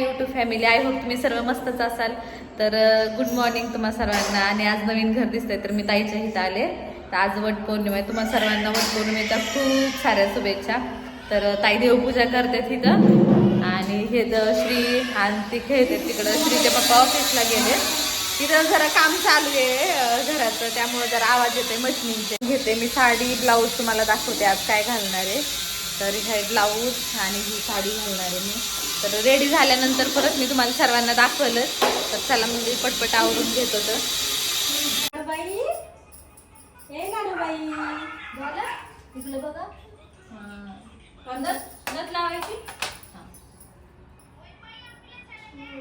YouTube family I hope तुम्ही सर्व मस्तच असाल. तर गुड मॉर्निंग तुम्हा सर्वांना. आणि आज नवीन घर दिसतंय तर मी ताईच्या इथं आले. तर आज वट पौर्णिमा आहे. तुम्हा सर्वांना वट पौर्णिमेच्या खूप साऱ्या शुभेच्छा. तर ताई देवपूजा करते तिथं. आणि हे तर श्री आणि ते खेळते तिकडं. श्रीचे पप्पा ऑफिसला गेले. तिथं जरा काम चालू आहे घराचं. त्यामुळे जरा आवाज येते मशिनीचे. घेते मी साडी ब्लाऊज तुम्हाला दाखवते आज काय घालणार आहे. तर हे ब्लाऊज आणि ही साडी घालणार आहे मी. तर रेडी झाल्यानंतर परत मी तुम्हाला सर्वांना दाखवलं. तर चला म्हणजे पटपट आवरून घेत होतं.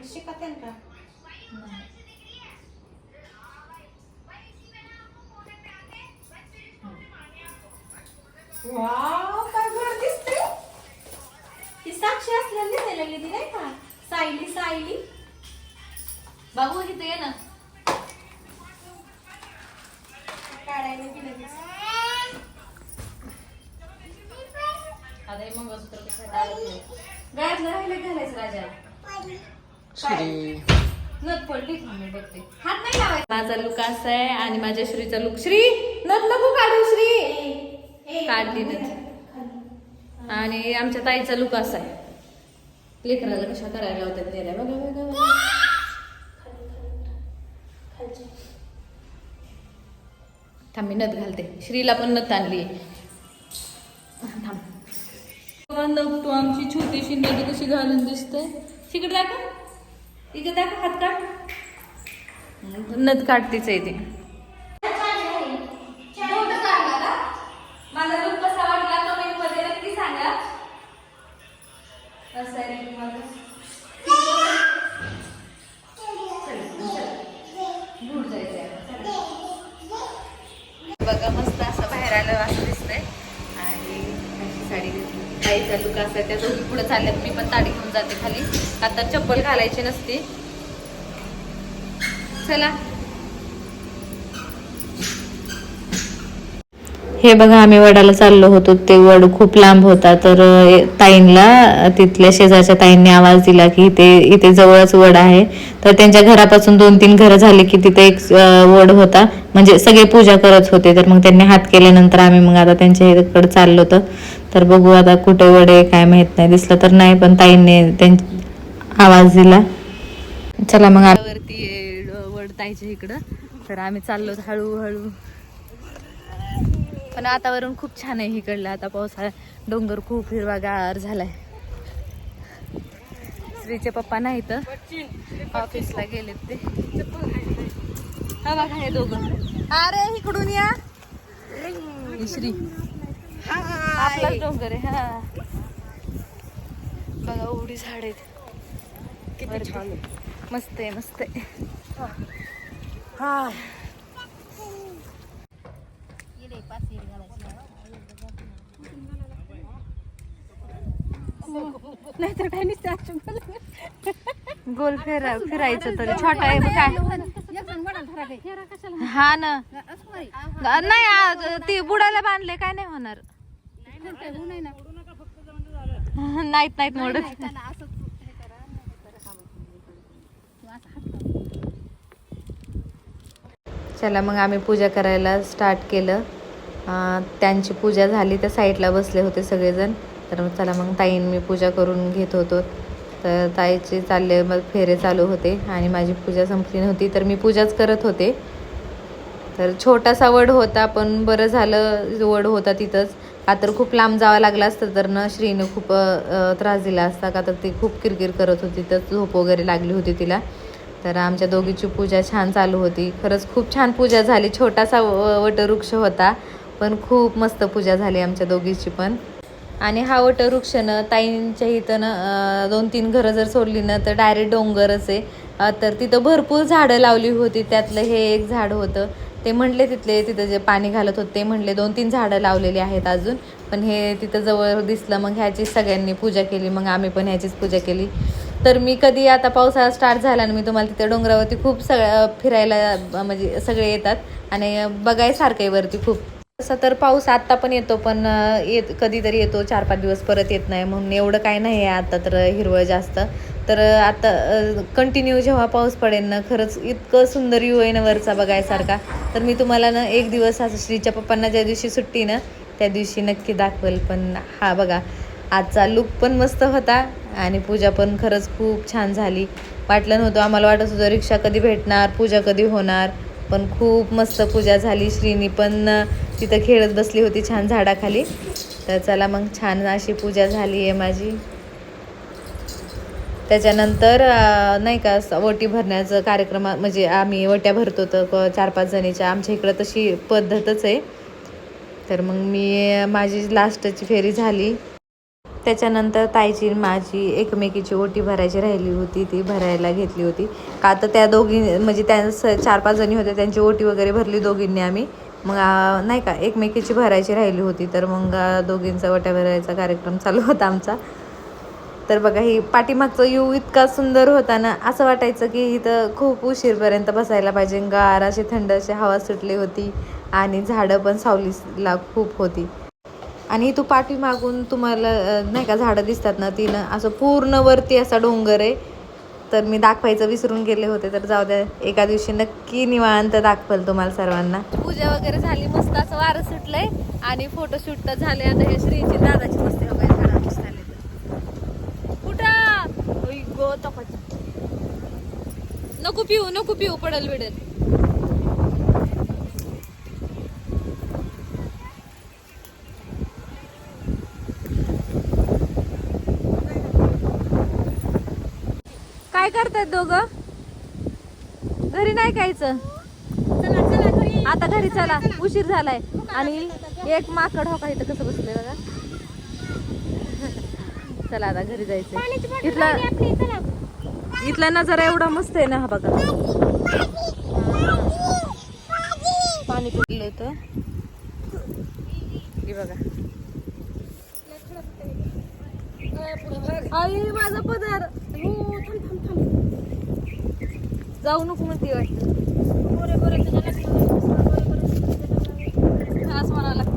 शिकत का? ती साक्षी असलेली दिसायला लागली ती नाही का? सायली सायली. बाबू इथे ये ना. काढायला गेलं दिसतं. आता हे मंगळसूत्र कसं टाळलं गळ्यातलं राहिलं घालायचं राजा. श्री. नथ पडली का मी बघते. हात नाही लावायचा. माझा लुक असा आहे आणि माझ्या श्रीचा लुक. श्री नथ नको काढू श्री. काढली नथ. आणि आमच्या ताईचा लुक असा आहे. लेकराला कशा करायला होत्या नेल्या बघा बघा बघा. थांब मी नथ घालते. श्रीला पण नथ आणली तू आमची छोटीशी नथ कशी घालून दिसते. तिकडे दाखव. इकडे दाखव हात काढ. नथ काढतीच आहे ती माझा लुक कसा वाटला कमेंटमध्ये नक्की सांगा कसं आहे look माझं? दूर जायचंय बघा मस्त असं बाहेर आलं असं दिसतंय. आणि अशी साडी घेतली ताईचा लुक असा त्या दोघी पुढे चालल्यात. मी पण ताडी घेऊन जाते खाली. आता चप्पल घालायची नसते. चला. हे बघा आम्ही वडाला चाललो होतो ते वड खूप लांब होता तर ताईंला तिथल्या शेजारच्या ताईंनी आवाज दिला की इथे इथे जवळच वड आहे. तर त्यांच्या घरापासून दोन तीन घरं झाली की तिथे एक वड होता. म्हणजे सगळे पूजा करत होते तर मग त्यांनी हात केल्यानंतर आम्ही मग आता त्यांच्या इकडे चाललो होतो. तर बघू आता कुठे वड आहे काय माहीत नाही दिसलं तर नाही पण ताईंनी त्यां आवाज दिला. चला मग वरती वड ताईच्या इकडं. तर आम्ही चाललो हळूहळू. पण वातावरण खूप छान आहे इकडलं. आता पावसाळा डोंगर खूप हिरवागार झालाय. श्रीचे पप्पा नाही तर ऑफिसला गेलेत ते. हा बघा हे दोघं. अरे इकडून या. ही श्री आपलाच डोंगर आहे हा. बघा एवढी झाड आहेत. वरती. मस्त आहे मस्त आहे. नाहीतर काय नुसतं गोल फिरा फिरायचं तरी. छोटा आहे काय? हा ना. नाही ते बुडाला बांधले काय नाही होणार. नाहीत नाहीत मोडत. चला मग आम्ही पूजा करायला स्टार्ट केलं. त्यांची पूजा झाली तर साईडला बसले होते सगळेजण. तर मग चला मग ताईन मी पूजा करून घेत होतो. तर ताईचे चालले मग फेरे चालू होते आणि माझी पूजा संपली नव्हती तर मी पूजाच करत होते. तर छोटासा वड होता पण बरं झालं वड होता तिथंच. का तर खूप लांब जावं लागलं असतं तर न श्रीनं खूप त्रास दिला असता. का तर ती खूप किरकिर करत होती तर झोप वगैरे लागली होती तिला. तर आमच्या दोघीची पूजा छान चालू होती. खरंच खूप छान पूजा झाली. छोटासा व- वटवृक्ष होता पण खूप मस्त पूजा झाली आमच्या दोघीची पण. आणि हा वटवृक्ष ताईंच्या इथं ना दोन तीन घरं जर सोडली ना तर डायरेक्ट डोंगरच आहे तर तिथं भरपूर झाडं लावली होती. त्यातलं हे एक झाड होतं. ते म्हणले तिथले तिथं जे पाणी घालत होते ते म्हणले दोन तीन झाडं लावलेली आहेत अजून. पण हे तिथं जवळ दिसलं मग ह्याची सगळ्यांनी पूजा केली. मग आम्ही पण ह्याचीच पूजा केली. तर मी कधी आता पावसाळा स्टार्ट झाला आणि मी तुम्हाला तिथे डोंगरावरती खूप सगळं फिरायला म्हणजे सगळे येतात. आणि बघायसारखं आहे वरती खूप. तसं तर पाऊस आत्ता पण येतो पण येत कधीतरी येतो चार पाच दिवस परत येत नाही. म्हणून एवढं काय नाही आहे आता तर हिरवळ जास्त. तर आता कंटिन्यू जेव्हा पाऊस पडेल ना खरंच इतकं सुंदर यू आहे ना वरचा बघायसारखा. तर मी तुम्हाला ना एक दिवस असं श्रीच्या पप्पांना ज्या दिवशी सुट्टी ना त्या दिवशी नक्की दाखवेल. पण हा बघा आजचा लुक पण मस्त होता आणि पूजा पण खरंच खूप छान झाली. वाटलं नव्हतं आम्हाला वाटत होतं रिक्षा कधी भेटणार पूजा कधी होणार पण खूप मस्त पूजा झाली. श्रीनी पण तिथं खेळत बसली होती छान झाडाखाली. तर चला मग छान अशी पूजा झाली आहे माझी. त्याच्यानंतर नाही का वटी ओटी भरण्याचं कार्यक्रम म्हणजे आम्ही वट्या भरतो तर चार पाच जणीच्या. आमच्या इकडं तशी पद्धतच आहे. तर मग मी माझी लास्टची फेरी झाली. त्याच्यानंतर ताईची माझी एकमेकीची ओटी भरायची राहिली होती ती भरायला घेतली होती. का तर त्या दोघी म्हणजे त्या स- चार पाच जणी होत्या त्यांची ओटी वगैरे भरली दोघींनी आम्ही. मग नाही का एकमेकीची भरायची राहिली होती तर मग दोघींचा वट्या भरायचा कार्यक्रम चालू होता आमचा. तर बघा ही पाठीमागचं यू इतका सुंदर होता ना असं वाटायचं की इथं खूप उशीरपर्यंत बसायला पाहिजे. गार अशी थंड अशी हवा सुटली होती आणि झाडं पण सावलीला खूप होती. आणि तू पाठीमागून तुम्हाला नाही का झाडं दिसतात ना ती ना असं पूर्ण वरती असा डोंगर आहे. तर मी दाखवायचं विसरून गेले होते तर जाऊ द्या एका दिवशी नक्की निवांत दाखवल तुम्हाला सर्वांना. पूजा वगैरे झाली मस्त असं वारं सुटलंय. आणि फोटोशूट तर झाले आता हे श्रीची दादाची मस्ती वगैरे कुठं? नको पिऊ नको पिऊ पडल बिडल. काय करतायत दोघं? घरी नाही कायचं आता घरी चला उशीर झालाय. आणि एक माकड हो का इथं कसं बसलंय बघा? चला आता घरी जायचं इथला इथला नजारा एवढा मस्त आहे ना हा बघा. पाणी पडलं होतं. हे बघा. आई माझा पदार हो, जाऊ नको म्हणते वाटतं असं म्हणावं लागतं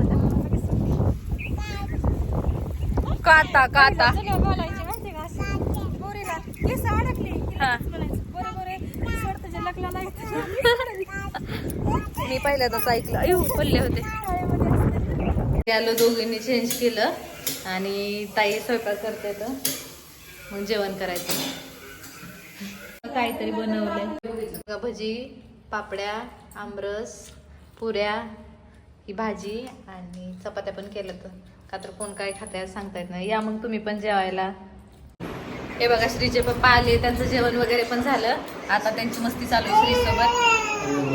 काता काता हा. मी पहिल्यांदाच ऐकलं अयो पडले होते आलो दोघींनी चेंज केलं आणि ताई स्वयंपाक करते तर मग जेवण करायचं काहीतरी बनवलंय. भजी पापड्या आमरस पुऱ्या ही भाजी आणि चपात्या पण केलं तर का तर कोण काय खाताय सांगता येत नाही. या मग तुम्ही पण जेवायला. हे बघा श्रीचे पप्पा आले. त्यांचं जेवण वगैरे पण झालं. आता त्यांची मस्ती चालू आहे श्रीसोबत.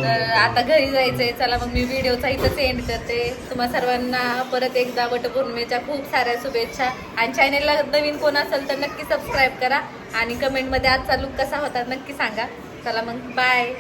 तर आता घरी जायचंय. चला मग मी व्हिडिओचा इथंच एंड करते. तुम्हा सर्वांना परत एकदा वटपौर्णिमेच्या खूप साऱ्या शुभेच्छा. आणि चॅनेलला नवीन कोण असेल तर नक्की सबस्क्राईब करा. आणि कमेंटमध्ये आजचा लुक कसा होता नक्की सांगा. चला मग बाय